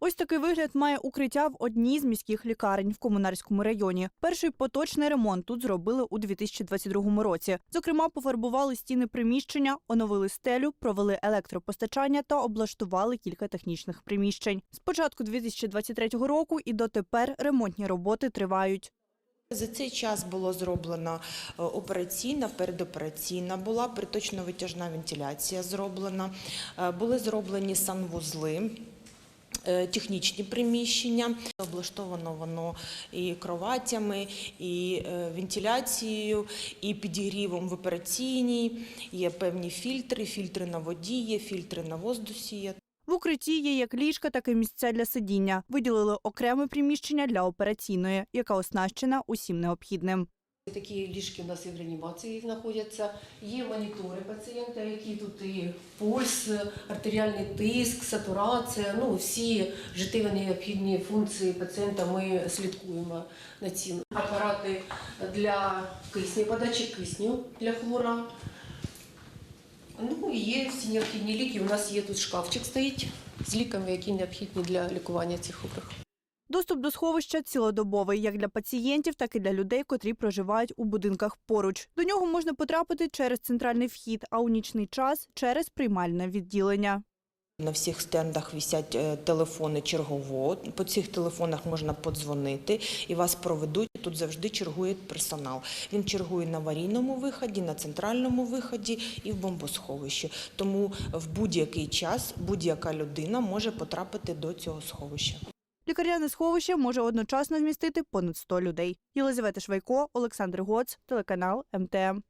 Ось такий вигляд має укриття в одній з міських лікарень в комунарському районі. Перший поточний ремонт тут зробили у 2022 році. Зокрема, пофарбували стіни приміщення, оновили стелю, провели електропостачання та облаштували кілька технічних приміщень. З початку 2023 року і дотепер ремонтні роботи тривають. За цей час було зроблено е, операційна, передопераційна була приточно-витяжна вентиляція зроблена, е, були зроблені санвузли. Е, Технічні приміщення облаштовано воно і кроватями, і е, вентиляцією, і підігрівом в операційній. Є певні фільтри, фільтри на воді, є фільтри на воздусі. Є. В укритті є як ліжка, так і місця для сидіння. Виділили окреме приміщення для операційної, яка оснащена усім необхідним. Такі ліжки у нас і в реанімації знаходяться. Є монітори пацієнта, які тут і пульс, артеріальний тиск, сатурація. Ну всі життєво необхідні функції пацієнта ми слідкуємо на ці апарати для кисню, подачі кисню для хлора. Ну і є всі необхідні ліки. У нас є тут шкафчик стоїть з ліками, які необхідні для лікування цих хворих. Доступ до сховища цілодобовий як для пацієнтів, так і для людей, котрі проживають у будинках поруч. До нього можна потрапити через центральний вхід, а у нічний час через приймальне відділення. На всіх стендах висять е, телефони чергового. По цих телефонах можна подзвонити і вас проведуть. Тут завжди чергує персонал. Він чергує на аварійному виході, на центральному виході і в бомбосховищі. Тому в будь-який час будь-яка людина може потрапити до цього сховища. Лікарняне сховище може одночасно вмістити понад 100 людей. Єлизавета Швайко, Олександр Гоц, телеканал МТМ.